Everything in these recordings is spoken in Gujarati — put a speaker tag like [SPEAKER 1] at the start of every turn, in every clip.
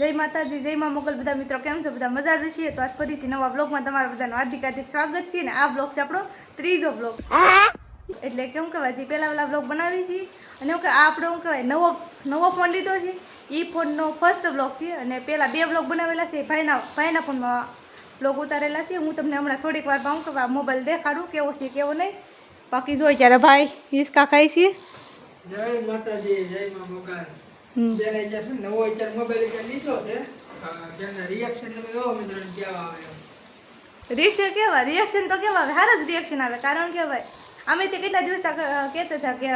[SPEAKER 1] જય માતાજી, જય મા મોગલ. બધા મિત્રો કેમ છો? બધા મજા જ છીએ? તો આજ ફરીથી નવા બ્લોગમાં તમારા બધાનું હાર્દિક હાર્દિક સ્વાગત છે ને આ બ્લોગ છે આપણો ત્રીજો બ્લોગ એટલે કેમ કહેવાય, જે પહેલા પહેલાં બ્લોગ બનાવી છીએ અને કે આ આપણો શું કહેવાય, નવો નવો ફોન લીધો છે. એ ફોનનો ફર્સ્ટ બ્લોગ છે અને પહેલાં બે બ્લોગ બનાવેલા છે. ભાઈના ભાઈના ફોનમાં બ્લોગ ઉતારેલા છે. હું તમને હમણાં થોડીક વાર પાઉં કે મોબાઈલ દેખાડું, કેવો છે, કેવો નહીં. બાકી જોઈ ત્યારે ભાઈ હિસકા ખાય છે.
[SPEAKER 2] જય માતાજી, જય મા મોગલ.
[SPEAKER 1] હમ.
[SPEAKER 2] જેને જે છે નવો અત્યારે મોબાઈલ અત્યારે લીધો છે અ, રિએક્શન તમે જોવો મિત્રો કેવા આવે
[SPEAKER 1] રિએક્શન કેવા? રિએક્શન તો કેવા આવે? સારા જ રિએક્શન આવે. કારણ કે ભાઈ અમે તે કેટલા દિવસ કહેતા હતા કે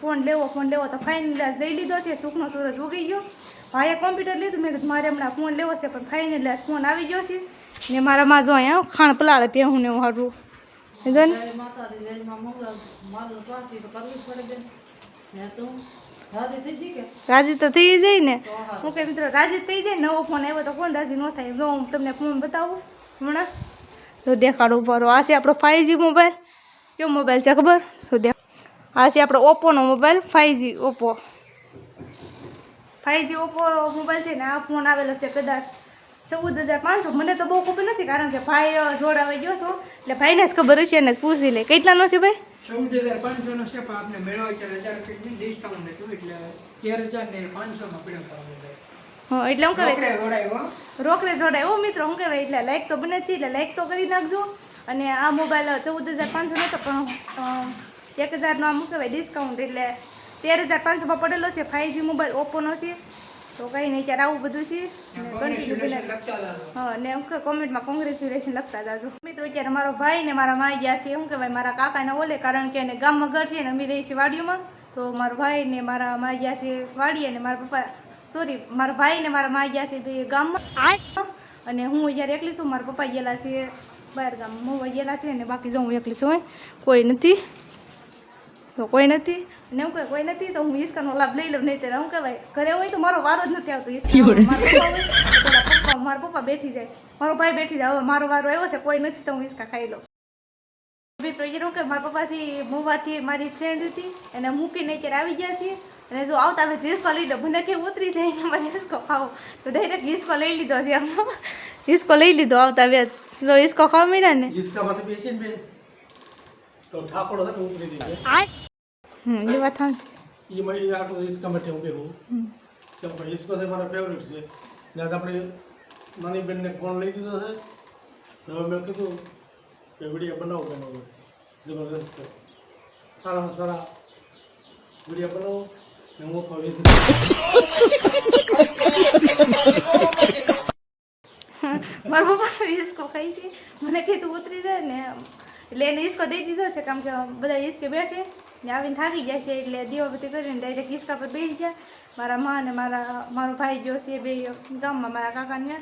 [SPEAKER 1] ફોન લેવો ફોન લેવો તો ફાઇનલ લઈ લીધો છે. સુખનો સૂરજ ઉગી ગયો. ભાઈએ કોમ્પ્યુટર લીધું. મેં કીધું મારે હમણાં ફોન લેવો છે પણ ફાઇનલ ફોન આવી ગયો છે. ને મારા માં જો અહીંયા ખાણ પલાળે પહેવું ને એવું હારું. જો ને?
[SPEAKER 3] માતાજી જય મા મંગળ. મારું તો કરવું જ પડે બેન. ને તું? રાજી
[SPEAKER 1] તો થઈ જાય ને. હું. કે મિત્રો રાજી થઈ જાય નવો ફોન આવ્યો તો કોણ રાજી ન થાય. જો હું તમને ફોન બતાવું હમણાં. તો દેખાડું પરો આ છે આપણો ફાઇવજી મોબાઈલ કયો મોબાઈલ છે ખબર? તો દેખ આ છે આપણો ઓપ્પોનો mobile five G Oppo five G Oppo mobile છે ને આ ફોન આવેલો છે કદાચ ચૌદ હજાર પાંચસો. મને તો બહુ ખબર નથી કારણ કે ભાઈ જોડાવે ગયો હતો. એટલે ભાઈને જ ખબર હશે એને પૂછી લે. કેટલાનો છે ભાઈ?
[SPEAKER 2] ચૌદ હજાર પાંચસો નો છે પણ આપને મેળવવા ચાર હજાર રૂપિયા ડિસ્કાઉન્ટ હતું એટલે તેર હજાર ને પાંચસો માં પડ્યો
[SPEAKER 1] હા એટલે હું કહેવાય
[SPEAKER 2] રોકડે જોડાય
[SPEAKER 1] એવું મિત્રો હું કહેવાય એટલે લાઈક તો બને છે એટલે લાઈક તો કરી નાખજો. અને આ મોબાઈલ ચૌદ હજાર પાંચસો નહોતો પણ એક હજારનો આમ કહેવાય ડિસ્કાઉન્ટ એટલે તેર હજાર પાંચસોમાં પડેલો છે ફાઇવ જી મોબાઈલ ઓપ્પોનો છે. તો કંઈ નહીં ત્યારે આવું બધું છે. હા ને એમ કે કોમેન્ટમાં કોંગ્રેચ્યુલેશન લખતા જાજો. મિત્રો અત્યારે મારો ભાઈ ને મારા માઈ ગયા છે. શું કહેવાય મારા કાકાને ઓલે કારણ કે એને ગામમાં ઘર છે ને અમે રહીએ છીએ વાડીઓમાં. તો મારો ભાઈ ને મારા માઈ ગયા છે વાડી અને મારા પપ્પા સોરી મારા ભાઈ ને મારા માઈ ગયા છે બે ગામમાં. અને હું અત્યારે એકલી છું મારા પપ્પા ગયેલા છે બહાર ગામ હું ગયેલા છે અને બાકી જો હું એકલી છું કોઈ નથી. તો કોઈ નથી. ને એવું કોઈ નથી તો હું ઈસ્કાનો લાભ લઈ લઉં નહીં ત્યારે હું કહેવાય. ઘરે હોય તો મારો વારો જ નથી આવતો ઈસ્કા મારા પપ્પા બેઠી જાય. મારો ભાઈ બેઠી જાય હવે મારો વારો આવ્યો છે કોઈ નથી તો હું ઈસ્કા ખાઈ લઉં. મિત્રો એવું કે મારા પપ્પાથી મૂવાથી મારી ફ્રેન્ડ હતી એને મૂકીને અત્યારે આવી ગયા છીએ. અને જો આવતા હવે હિસ્કો લઈ લો મને કે ઉતરી જાય મારે હિસ્કો ખાવો. તો ડાયરેક્ટ હિસ્કો લઈ લીધો છે આમનો હિસ્કો લઈ લીધો આવતા બે જો હિસ્કો ખાવા મળ્યા ને?
[SPEAKER 4] હિસ્કા પાસે બેસીને તો ઠાકોર હતો ઉતરી દીધો तो ऊपरी दीजिए
[SPEAKER 1] હમ એ વાત સાચી.
[SPEAKER 4] ये मैं ये आपको इसका मैं ठेवके हूँ तो भाई इसको से हमारा फेवरेट है જ્યાં આપણે નાની બેનને ફોન લઈ દીધો છે તો હવે મેં કીધું કે વિડીયો બનાવો બેન હવે જબરદસ્ત છે સારામાં સારા વિડીયો બનાવો ને હું પણ
[SPEAKER 1] મારા પપ્પા હિસકો ખાઈ છે મને કીધું ઉતરી જાય ને એટલે એને હિસકો દઈ દીધો છે કારણ કે બધા હિસકે બેઠે ને આવીને થાકી જાય છે એટલે દીવાબત્તી કરીને ડાયરેક્ટ હિસકા પર બેસી ગયા. મારા મા અને મારા, મારો ભાઈ જો છે બે ગામમાં, મારા કાકાને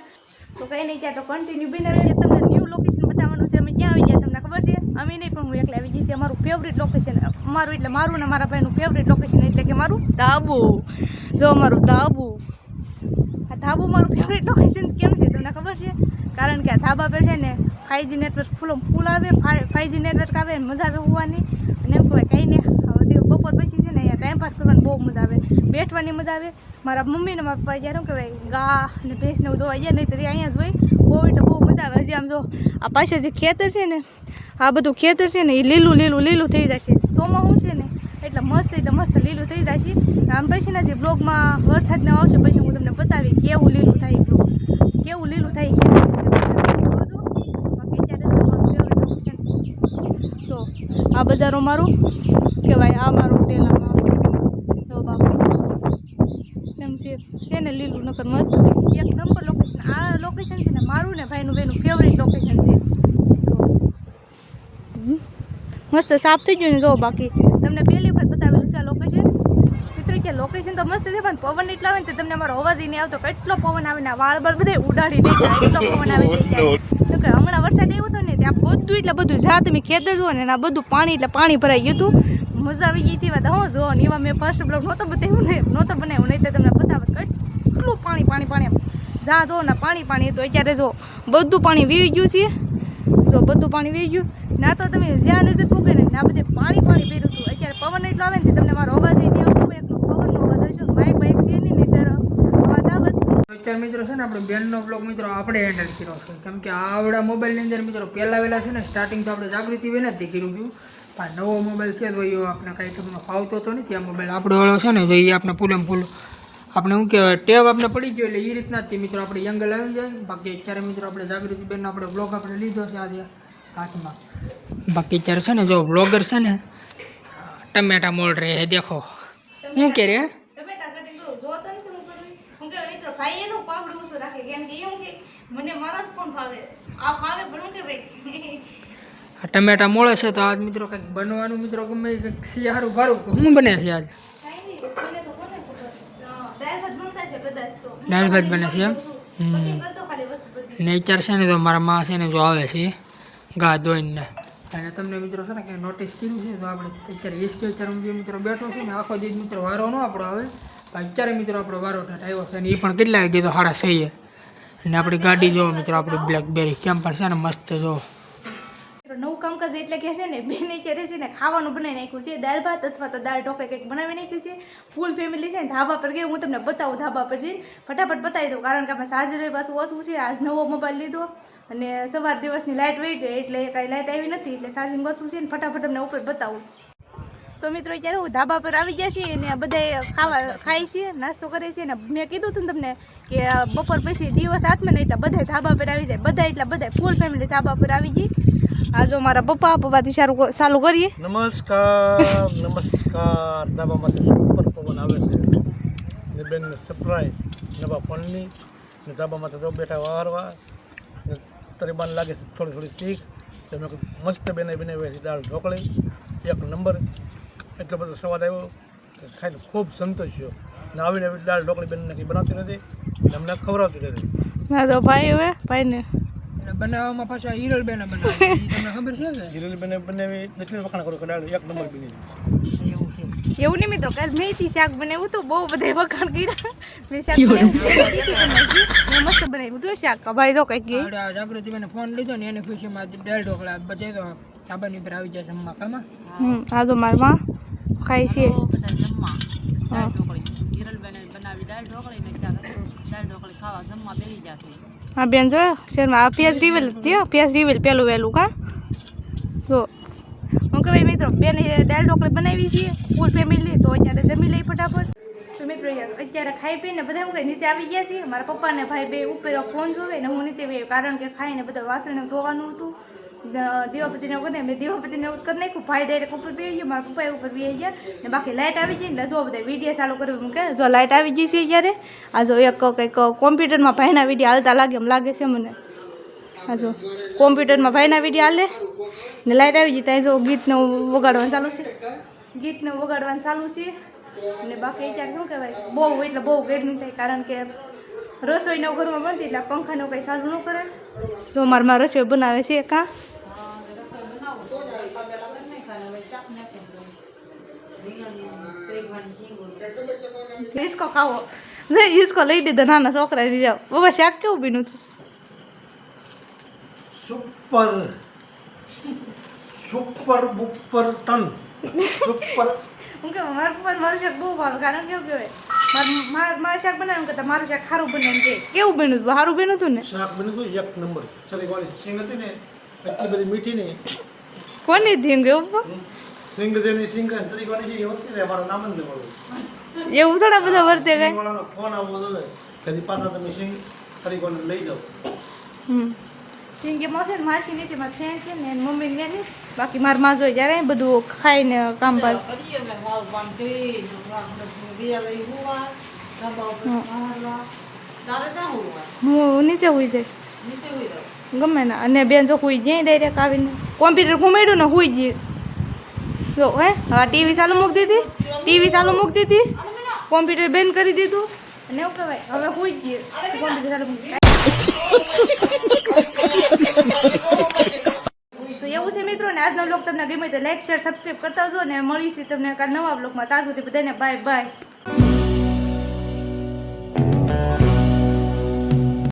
[SPEAKER 1] તો કંઈ નહીં ત્યાં તો કન્ટિન્યુ બિના રહી તમને ન્યૂ લોકેશન બતાવવાનું છે. અમે ક્યાં આવી ગયા તમને ખબર છે? અમે નહીં પણ હું એકલા આવી ગઈ છે અમારું ફેવરેટ લોકેશન મારું એટલે મારું ને મારા ભાઈનું ફેવરેટ લોકેશન એટલે કે મારું ધાબુ. જો અમારું ધાબુ. આ ધાબુ મારું ફેવરેટ લોકેશન કેમ છે તમને ખબર છે? કારણ કે આ ધાબા પર છે ને ફાઈવજી નેટવર્ક ફૂલ ફૂલ આવે ફાઈવજી નેટવર્ક આવે મજા આવે હોવાની. અને એમ કહેવાય, કંઈ ને હવે દિવસ બપોર પછી છે ને અહીંયા ટાઈમ પાસ કરવાની બહુ મજા આવે. બેઠવાની મજા આવે. મારા મમ્મી ને મારા પપ્પા જ્યારે શું કહેવાય ગા ને ભેંસને એવું ધોવા ગયા નહીં તો અહીંયા જ હોય. બહુ એટલે બહુ મજા આવે. હજી આમ જો, આ પાછળ જે ખેતર છે ને, આ બધું ખેતર છે ને, એ લીલું લીલું લીલું થઈ જશે. સોમાં શું છે ને, એટલે મસ્ત એટલે મસ્ત લીલું થઈ જશે. આમ પછી ને જે બ્લોગમાં વરસાદ ને આવશે, પછી હું તમને બતાવી કેવું લીલું થાય બ્લોગ કેવું લીલું થાય તો આ બજારો મારું. કહેવાય, આ મારું એમ છે ને લીલું, નકર મસ્ત. એક નંબર લોકેશન આ લોકેશન છે ને મારું ને ભાઈનું બેનું ફેવરેટ લોકેશન છે. મસ્ત સાફ થઈ ગયું ને જો બાકી. તમને પહેલી વખત બતાવેલું છે આ લોકેશન મિત્રો, કે લોકેશન તો મસ્ત છે, પણ પવન એટલો આવે ને તમને અમારો અવાજ નહીં આવતો કેટલો પવન આવે ને વાળ બાળ બધે ઉડાડી દે એટલો પવન આવે છે કે હમણાં વરસાદ એવું હતો ને ત્યાં બધું એટલે બધું જ્યાં તમે ખેતર જુઓ ને આ બધું પાણી એટલે પાણી ભરાઈ ગયું હતું. મજા આવી ગઈ હતી વાત. હું, જો, ને એમાં મેં ફર્સ્ટ બ્લોગ નહોતો બતાવ્યું ને, નહોતો બનાવ્યું, નહીં તો તમને બતાવત કેટલું પાણી પાણી પાણી જ્યાં જો ને, પાણી પાણી હતું. અત્યારે જો, બધું પાણી વીવી ગયું છે. જો, બધું પાણી વી ગયું. ના તો તમે જ્યાં નજર પૂગે ને આ બધે પાણી પાણી પીરું હતું. અત્યારે પવન એટલો આવે ને તમને મારો અવાજ એ આવતો હોય એકલો પવનનો અવાજ આવશે. માઇક બાઇક છે નહીં નહીં અવાજ આવે.
[SPEAKER 2] અત્યારે મિત્રો છે ને, આપણે બેનનો બ્લોગ મિત્રો આપણે હેન્ડલ કર્યો છે. કેમ કે આવડા મોબાઈલની અંદર મિત્રો પહેલાં વહેલા છે ને સ્ટાર્ટિંગ તો આપણે જાગૃતિ બેન જ કર્યું હતું. પણ નવો મોબાઈલ છે તો એ આપણે કાંઈ તમને ફાવતો તો નથી. આ મોબાઈલ આપણો વાળો છે ને તો એ આપણે ફૂલમ ફૂલ આપણે શું કહેવાય, ટેવ આપણે પડી ગયો એટલે એ રીતના જ તે મિત્રો, આપણે યંગલ આવી જાય. બાકી અત્યારે મિત્રો, આપણે જાગૃતિ બેનનો આપણે બ્લોગ આપણે લીધો છે આજે હાથમાં. બાકી અત્યારે છે ને, જો બ્લોગર છે ને, ટમેટા મોલ રહે હે દેખો. શું કે રે?
[SPEAKER 1] ટમેટા કટિંગ કરું જો તો નથી હું કરવી હું કે મિત્રો ભાઈ એનું પાવડું ઓછું રાખે. કેમ કે એવું કે, મને મારો જ ફોન ફાવે. આ ફાવે પણ હું કે ભાઈ?
[SPEAKER 2] આ ટમેટા મોળે છે તો આજ મિત્રો કંઈક બનવાનું મિત્રો ગમે કંઈક શિયાળું ભારું શું બને છે આજ?
[SPEAKER 1] દાળ ભાત
[SPEAKER 2] બને છે એમ? ને અત્યારે છે ને તો મારા મા છે ને જો આવે છે, ગા ધોઈને અને તમને મિત્રો છે ને કે નોટિસ કર્યું છે તો આપણે અત્યારે એસકે અત્યારે જે મિત્રો બેઠો છે ને આખો દિવસ મિત્રો વારો ન આપણો આવે. અત્યારે મિત્રો આપણો વારો આવ્યો છે અને એ પણ કેટલા વાગે તો સાડા સહીએ અને આપણી ગાડી જોવો મિત્રો, આપણી બ્લેકબેરી કેમ પણ છે ને મસ્ત જો
[SPEAKER 1] મિત્રો નવું કંકજ એટલે કહે છે ને, બેન ક્યારે છે ને ખાવાનું બનાવી નાખ્યું છે, દાળ ભાત અથવા તો દાળ ઢોકળે કંઈક બનાવી નાખ્યું છે. ફૂલ ફેમિલી છે ને ધાબા પર ગઈ, હું તમને બતાવું ધાબા પર જઈને. ફટાફટ બતાવી દઉં, કારણ કે આપણે સાજરે પાછું ઓછું છે, આજ નવો મોબાઈલ લીધો અને સવાર દિવસની લાઇટ વહી ગઈ, એટલે કાંઈ લાઇટ આવી નથી, એટલે ચાર્જિંગ ઓછું છે ને ફટાફટ તમને ઉપર બતાવું. તો મિત્રો, અત્યારે હું ધાબા પર આવી ગયા છીએ અને બધા ખાવા ખાય છે, નાસ્તો કરે છે અને મેં કીધું હતું તમને કે બપોર પછી દિવસ હાથમાં નહીં એટલે બધા ધાબા પર આવી જાય બધા એટલા બધા ફૂલ ફેમિલી ધાબા પર આવી ગઈ. આ જો મારા પપ્પા પપ્પાથી સારું ચાલુ કરીએ.
[SPEAKER 4] નમસ્કાર નમસ્કાર. ધાબામાંથી સુપર પવન આવે છે. ને બેનને સરપ્રાઈઝ નવા ફોનની. ને ધાબામાંથી તો બેઠા વારવા. ને તરીબાન લાગે છે થોડી થોડી તીખ તો મેં મસ્ત બેને બનાવી છે દાળ ઢોકળી. એક નંબર. એટલો બધો સ્વાદ આવ્યો ખાઈને ખૂબ સંતોષ થયો. ને આવીને દાળ ઢોકળી બેનને કંઈ બનાવતી નથી. એમને અમને ખવડાવતી નથી.
[SPEAKER 1] ના તો ભાઈ હવે ભાઈને
[SPEAKER 2] બનાવવામાં પાછા હિરલ બેને બનાવે તમને ખબર છે કે?
[SPEAKER 4] જીરેલી બેને બનાવી એટલી વખાણ કરું કે દાળ એક નંબર બની
[SPEAKER 2] એવું છે.
[SPEAKER 1] એવું નહીં મિત્રો કાલ મેથી શાક બનાવ્યું તો બહુ બધા વખાણ કર્યા. મેં શાક. મેં મસ્ત બનાવ્યું હતું શાક. ભાઈ તો કંઈક
[SPEAKER 2] જાગૃતિ મને ફોન લીધો ને એની ખુશીમાં દાળ ઢોકળા બધે તો ધાબાની ઉપર આવી જાય જમવા. કામાં?
[SPEAKER 1] હમ આ તો મારમાં ખાય છે.
[SPEAKER 3] બધા જમવા. દાળ ઢોકળી. હિરલબેને બનાવી દાળ ઢોકળી ને દાળ ઢોકળી ખાવા જમવા બેસી જશે.
[SPEAKER 1] હા બેન જો, શેરમાં પેજ રીવેલ થયો પેજ રિવેલ પેલું વહેલું કા? જો. હું કે ભાઈ મિત્રો, બેન દાળ ઢોકળી બનાવી છીએ ફૂલ ફેમિલી તો અત્યારે જમી લઈ ફટાફટ. તો મિત્રો, યાર, અત્યારે ખાઈ પીને બધા હું નીચે આવી ગયા છીએ. મારા પપ્પા ને ભાઈ બે ઉપર ફોન જોવે ને હું નીચે બે કારણ કે ખાઈને બધા વાસણ ધોવાનું હતું. દીવાપતિને વગર મેં દીવાપતિને એવું કરી નાખ્યું. ભાઈ ડાયરેક્ટ ઉપર બેસી ગયો, મારા પપ્પા ઉપર બી ગયા ને બાકી લાઇટ આવી ગઈ ને જો બધા વીડિયો ચાલુ કરી મૂકે જો લાઇટ આવી ગઈ છે અત્યારે, આ જો એક કંઈક કોમ્પ્યુટરમાં ભાઈના વીડિયો હાલતા લાગે એમ લાગે છે મને. આ જો કોમ્પ્યુટરમાં ભાઈના વીડિયો હાલે ને લાઇટ આવી ગઈ, ત્યાં જો ગીતને વગાડવાનું ચાલુ છે. ગીતને વગાડવાનું ચાલુ છે. અને બાકી અત્યારે શું કહેવાય, બહુ એટલે બહુ ગરમી થાય, કારણ કે રસોઈના ઘરમાં બનતી એટલે પંખાનું કંઈ સારું ન કરે જો મારા રસોઈ બનાવે છે કાં હિસકો ખાવો નહીં હિસકો લઈ દીધો નાના છોકરા જાઓ બાબા શાક કેવું બીનું હતું
[SPEAKER 4] સુપર સુપર બુપર તન સુપર
[SPEAKER 1] હું કે મારું પણ મારું શાક બહુ ભાવે કારણ કેવું કહેવાય મારું મારું શાક બનાવ્યું કે મારું શાક સારું બને એમ કે કેવું બન્યું હતું સારું બન્યું હતું ને
[SPEAKER 4] શાક બન્યું હતું એક નંબર સરી વાળી સિંગ હતી ને એટલી બધી મીઠી ને
[SPEAKER 1] કોની ધીમ કે એવું
[SPEAKER 4] સિંગ જેની સિંગ સરી વાળી જે હોતી ને અમારું નામ જ ન મળ્યું
[SPEAKER 1] એવું થોડા બધા વર્તે
[SPEAKER 4] વાળાનો ફોન આવવો જોઈએ. કદી પાછા તમે સિંગ સરી વાળી લઈ જાઓ.
[SPEAKER 1] હમ. સિંગે માં છે ને માસી નથી મારા ફ્રેન્ડ છે ને એની મમ્મી ને બાકી મારા માં જોઈ જ્યારે બધું ખાઈને કામ
[SPEAKER 3] હોવા
[SPEAKER 1] હું. નીચે હોઈ જાય.
[SPEAKER 3] નીચે હોઈ રહ્યો
[SPEAKER 1] ગમે ને. અને બેન જો હુઈ જાય ડાયરેક્ટ આવીને. કોમ્પ્યુટર ઘુમાડ્યું ને હુઈ જઈએ જો, હે? હા ટીવી ચાલુ મૂકી દીધી. ટીવી ચાલુ મૂકી દીધી. કોમ્પ્યુટર બંધ કરી દીધું. અને એવું કહેવાય, હવે હુઈ જઈએ કોમ્પ્યુટર ચાલુ તો એવું છે મિત્રો, ને આજનો બ્લોગ તમને ગમે તો લાઈક શેર સબસ્ક્રાઈબ કરતા જો ને મળીશું તમને કાલ નવા બ્લોગમાં તાર સુધી બધાને બાય બાય